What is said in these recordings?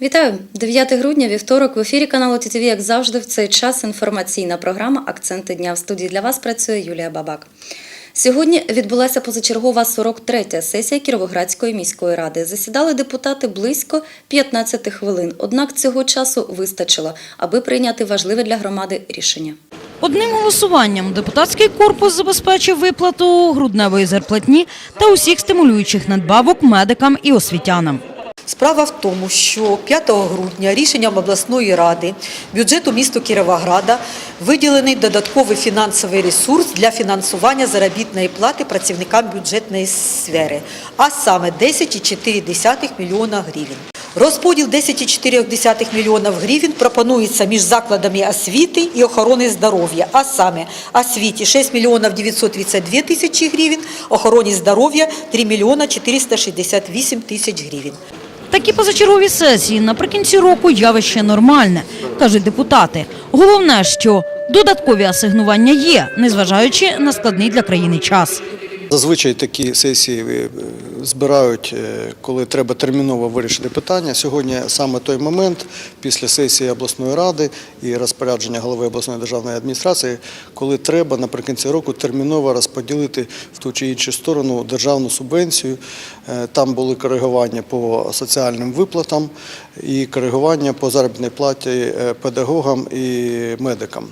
Вітаю! 9 грудня, вівторок, в ефірі каналу ТТВ, як завжди, в цей час інформаційна програма «Акценти дня». В студії для вас працює Юлія Бабак. Сьогодні відбулася позачергова 43-я сесія Кіровоградської міської ради. Засідали депутати близько 15 хвилин. Однак цього часу вистачило, аби прийняти важливе для громади рішення. Одним голосуванням депутатський корпус забезпечив виплату грудневої зарплатні та усіх стимулюючих надбавок медикам і освітянам. Справа в тому, що 5 грудня рішенням обласної ради бюджету міста Кіровограда виділений додатковий фінансовий ресурс для фінансування заробітної плати працівникам бюджетної сфери, а саме 10,4 мільйона гривень. Розподіл 10,4 мільйона гривень пропонується між закладами освіти і охорони здоров'я, а саме освіті 6 мільйонів 932 тисячі гривень, охороні здоров'я 3 мільйона 468 тисяч гривень. Такі позачергові сесії наприкінці року явище нормальне, кажуть депутати. Головне, що додаткові асигнування є, незважаючи на складний для країни час. Зазвичай такі сесії е, збирають, е, коли треба терміново вирішити питання. Сьогодні саме той момент після сесії обласної ради і розпорядження голови обласної державної адміністрації, коли треба наприкінці року терміново розподілити в ту чи іншу сторону державну субвенцію. Е, Там були коригування по соціальним виплатам і коригування по заробітній платі педагогам і медикам.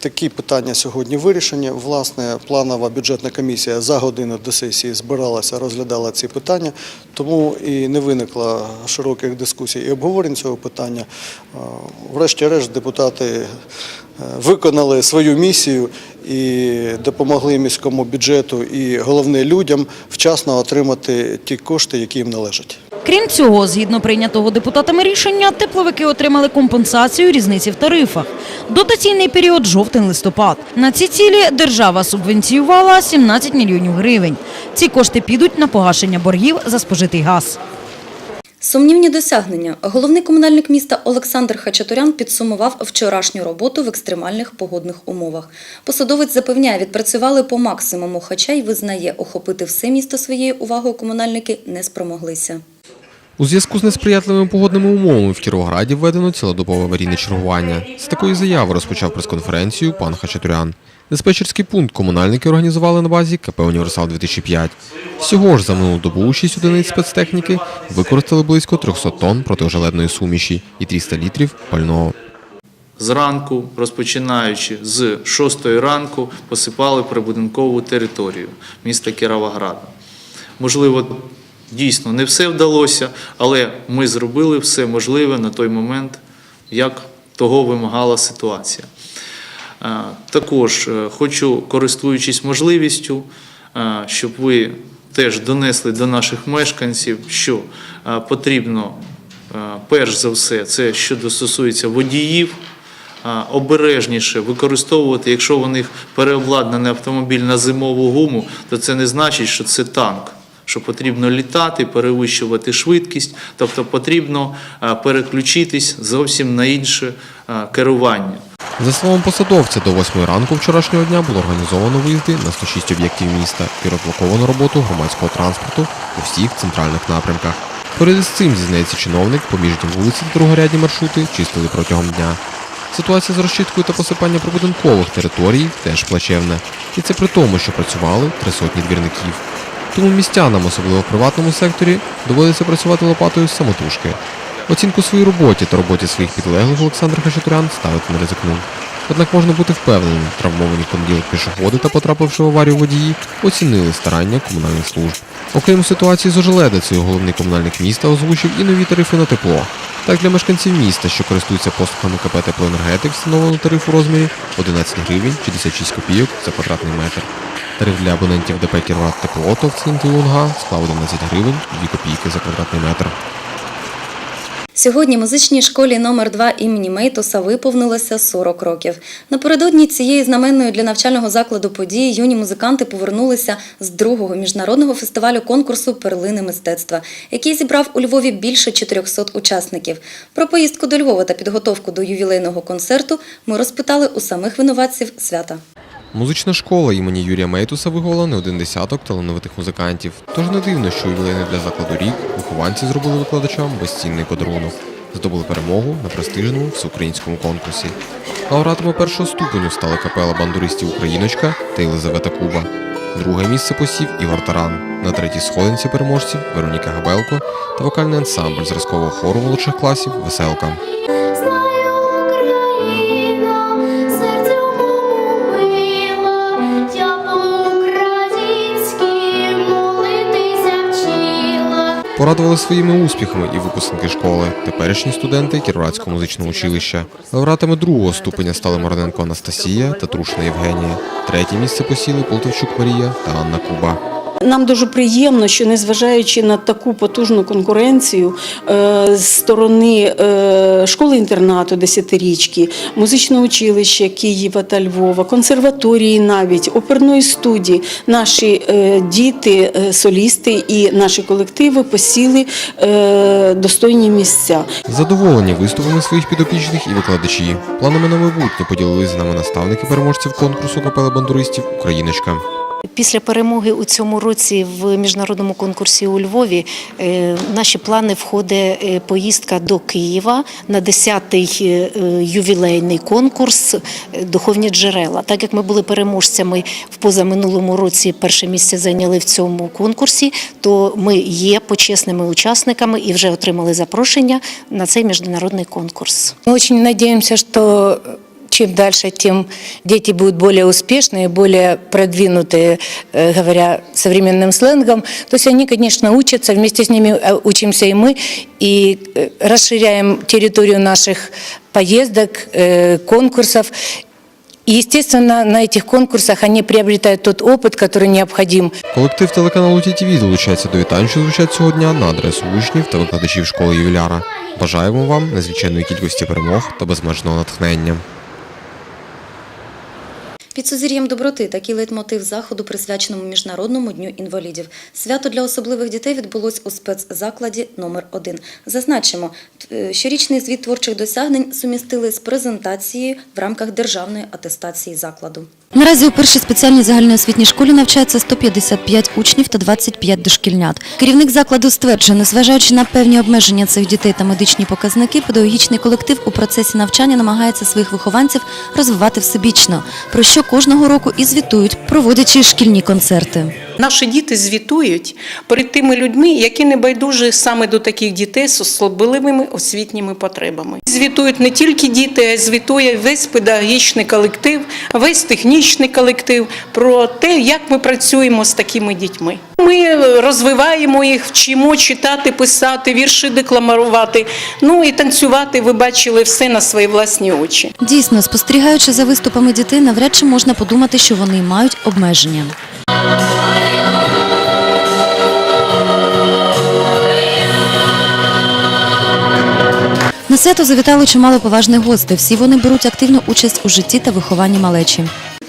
Такі питання сьогодні вирішені. Власне, планова бюджетна комісія за годину до сесії збиралася, розглядала ці питання, тому і не виникло широких дискусій і обговорень цього питання. Е, Врешті-решт, депутати е, виконали свою місію і допомогли міському бюджету і головне людям вчасно отримати ті кошти, які їм належать. Крім цього, згідно прийнятого депутатами рішення, тепловики отримали компенсацію різниці в тарифах. Дотаційний період жовтень-листопад. На ці цілі держава субвенціювала 17 мільйонів гривень. Ці кошти підуть на погашення боргів за спожитий газ. Сумнівні досягнення. Головний комунальник міста Олександр Хачатурян підсумував вчорашню роботу в екстремальних погодних умовах. Посадовець запевняє, відпрацювали по максимуму, хоча й визнає, охопити все місто своєю увагою комунальники не спромоглися. У зв'язку з несприятливими погодними умовами в Кіровограді введено цілодобове аварійне чергування. З такої заяви розпочав прес-конференцію пан Хачатурян. Диспетчерський пункт комунальники організували на базі КП «Універсал-2005». Всього ж за минулу добу 6 одиниць спецтехніки використали близько 300 тонн протиожеледної суміші і 300 літрів пального. Зранку, розпочинаючи з 6 ранку, посипали прибудинкову територію міста Кіровограда. Можливо, дійсно не все вдалося, але ми зробили все можливе на той момент, як того вимагала ситуація. Е, Також е, хочу, користуючись можливістю, е, щоб ви теж донесли до наших мешканців, що потрібно перш за все, це що стосується водіїв, обережніше використовувати, якщо у них переобладнаний автомобіль на зимову гуму, то це не значить, що це танк. Що потрібно літати, перевищувати швидкість, тобто потрібно переключитись зовсім на інше керування. За словом посадовця, до 8 ранку вчорашнього дня було організовано виїзди на 106 об'єктів міста і розблоковано роботу громадського транспорту у всіх центральних напрямках. Поряд із цим, зізнається чиновник, поміжні вулиці та другорядні маршрути чистили протягом дня. Ситуація з розчисткою та посипанням прибудинкових територій теж плачевна. І це при тому, що працювали три сотні двірників. Тому містянам, особливо в приватному секторі, доводиться працювати лопатою з самотужки. Оцінку своїй роботі та роботі своїх підлеглих Олександр Хачатурян ставити не ризикнув. Однак можна бути впевненим, травмовані понеділок пішоходи та потрапивши в аварію водії, оцінили старання комунальних служб. Окрім ситуації з ожеледицею, головний комунальник міста озвучив і нові тарифи на тепло. Так для мешканців міста, що користуються послугами КП «Теплоенергетик», встановлено тариф у розмірі 11 гривень 66 копійок за квадратний метр. Тариф для абонентів ДП «Кіровоград Тепло» в центрі Лунга склав 11 гривень 2 копійки за квадратний метр. Сьогодні музичній школі номер 2 імені Мейтоса виповнилося 40 років. Напередодні цієї знаменної для навчального закладу події юні музиканти повернулися з другого міжнародного фестивалю конкурсу Перлини мистецтва, який зібрав у Львові більше 400 учасників. Про поїздку до Львова та підготовку до ювілейного концерту ми розпитали у самих винуватців свята. Музична школа імені Юрія Мейтуса виховала не один десяток талановитих музикантів. Тож не дивно, що ювілейний для закладу рік вихованці зробили викладачам безцінний подарунок. здобули перемогу на престижному всеукраїнському конкурсі. Лауреатами першого ступеню стали капела бандуристів Україночка та Єлизавета Куба. Друге місце посів Ігор Таран. На третій сходинці переможців Вероніка Габелко та вокальний ансамбль зразкового хору молодших класів Веселка. Порадували своїми успіхами і випускники школи, теперішні студенти Кіровоградського музичного училища. Лауреатами другого ступеня стали Мороненко Анастасія та Трушна Євгенія. Третє місце посіли Полтавчук Марія та Анна Куба. Нам дуже приємно, що незважаючи на таку потужну конкуренцію е, з сторони е, школи-інтернату десятирічки, музичного училища Києва та Львова, консерваторії навіть, оперної студії, наші е, діти, солісти і наші колективи посіли достойні місця. Задоволені виступами своїх підопічних і викладачі. Планами на майбутнє поділилися з нами наставники переможців конкурсу капели бандуристів Україночка. Після перемоги у цьому році в міжнародному конкурсі у Львові е, наші плани входить е, поїздка до Києва на 10-й е, ювілейний конкурс Духовні джерела. Так як ми були переможцями в позаминулому році, перше місце зайняли в цьому конкурсі, то ми є почесними учасниками і вже отримали запрошення на цей міжнародний конкурс. Мы очень надеемся, что чем дальше, тем дети будут более успешные, более продвинутые, э, говоря современным сленгом. То есть они, конечно, учатся, вместе с ними э, учимся и мы, и э, расширяем территорию наших поездок, э, конкурсов. И, естественно, на этих конкурсах они приобретают тот опыт, который необходим Колектив телеканалу ТІТІВІ долучається до вітань, що звучать цього дня на адресу учнів та викладачів школи ювіляра. Бажаємо вам незвичайної кількості перемог та безмежного натхнення. Під сузір'ям доброти такий лейтмотив заходу, присвяченому Міжнародному дню інвалідів. Свято для особливих дітей відбулось у спецзакладі номер 1 Зазначимо, е, щорічний звіт творчих досягнень сумістили з презентацією в рамках державної атестації закладу. Наразі у першій спеціальній загальноосвітній школі навчається 155 учнів та 25 дошкільнят. Керівник закладу стверджує, незважаючи на певні обмеження цих дітей та медичні показники, педагогічний колектив у процесі навчання намагається своїх вихованців розвивати всебічно, про що кожного року і звітують, проводячи шкільні концерти. Наші діти звітують перед тими людьми, які не байдужі саме до таких дітей з особливими освітніми потребами. Звітують не тільки діти, а й звітує весь педагогічний колектив, весь технічний колектив про те, як ми працюємо з такими дітьми. Ми розвиваємо їх, вчимо читати, писати, вірші декламувати, ну і танцювати. Ви бачили все на свої власні очі. Дійсно, спостерігаючи за виступами дітей, навряд чи можна подумати, що вони мають обмеження. На свято завітали чимало поважних гостей. Всі вони беруть активну участь у житті та вихованні малечі.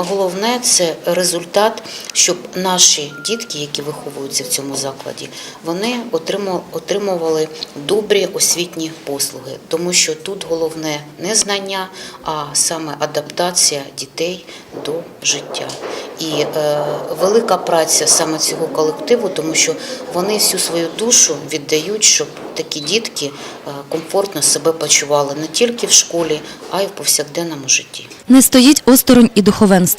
Головне це результат, щоб наші дітки, які виховуються в цьому закладі, вони отримували добрі освітні послуги, тому що тут головне не знання, а саме адаптація дітей до життя. І е, велика праця саме цього колективу, тому що вони всю свою душу віддають, щоб такі дітки е, комфортно себе почували не тільки в школі, а й в повсякденному житті. Не стоїть осторонь і духовенство.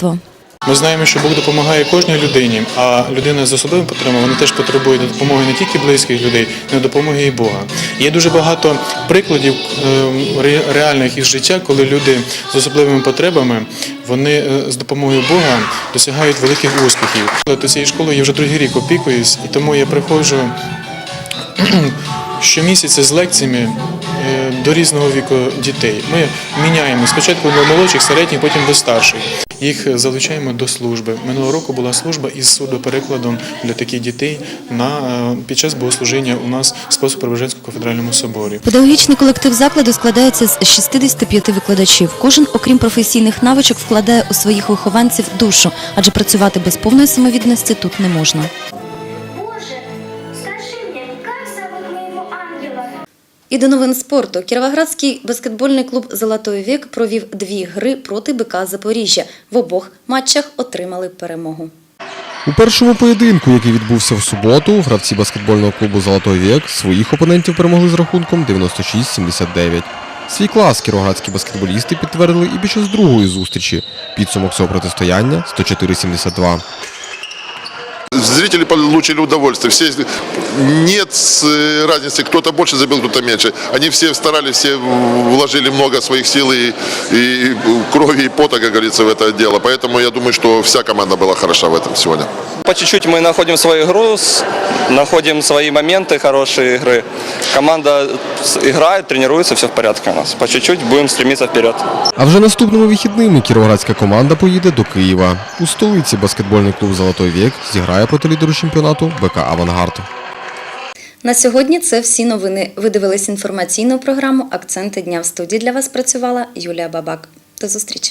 Ми знаємо, що Бог допомагає кожній людині, а людина з особливим потребами вона теж потребує допомоги не тільки близьких людей, але й допомоги і Бога. Є дуже багато прикладів ем, реальних із життя, коли люди з особливими потребами вони е, з допомогою Бога досягають великих успіхів. До цієї школи я вже другий рік опікуюсь, і тому я приходжу щомісяця з лекціями е, до різного віку дітей. Ми міняємо спочатку до молодших, середніх, потім до старших. Їх залучаємо до служби. Минулого року була служба із судоперекладом для таких дітей на е, під час богослужіння у нас в Спасо-Преображенському кафедральному соборі. Педагогічний колектив закладу складається з 65 викладачів. Кожен, окрім професійних навичок, вкладає у своїх вихованців душу, адже працювати без повної самовідданості тут не можна. І до новин спорту. Кіровоградський баскетбольний клуб Золотой вік провів дві гри проти БК Запоріжжя. В обох матчах отримали перемогу. У першому поєдинку, який відбувся в суботу, гравці баскетбольного клубу Золотой вік своїх опонентів перемогли з рахунком 96-79. Свій клас кіровоградські баскетболісти підтвердили і під час другої зустрічі. Підсумок цього протистояння 104-72 Зрители получили удовольствие. Все, нет э, разницы, кто-то больше забил, кто-то меньше. Они все старались, все вложили много своих сил и, и крови, и пота, как говорится, в это дело. Поэтому я думаю, что вся команда была хороша в этом сегодня. По чуть-чуть мы находим свою игру, с- находим свои моменты хорошие игры. Команда с- играет, тренируется, все в порядке у нас. По чуть-чуть будем стремиться вперед. А вже наступними вихідними кіровоградська команда поїде до Києва. У столиці баскетбольний клуб Золотой вік зіграє проти лідеру чемпіонату БК Авангард. На сьогодні це всі новини. Ви дивились інформаційну програму Акценти дня в студії для вас працювала Юлія Бабак. До зустрічі.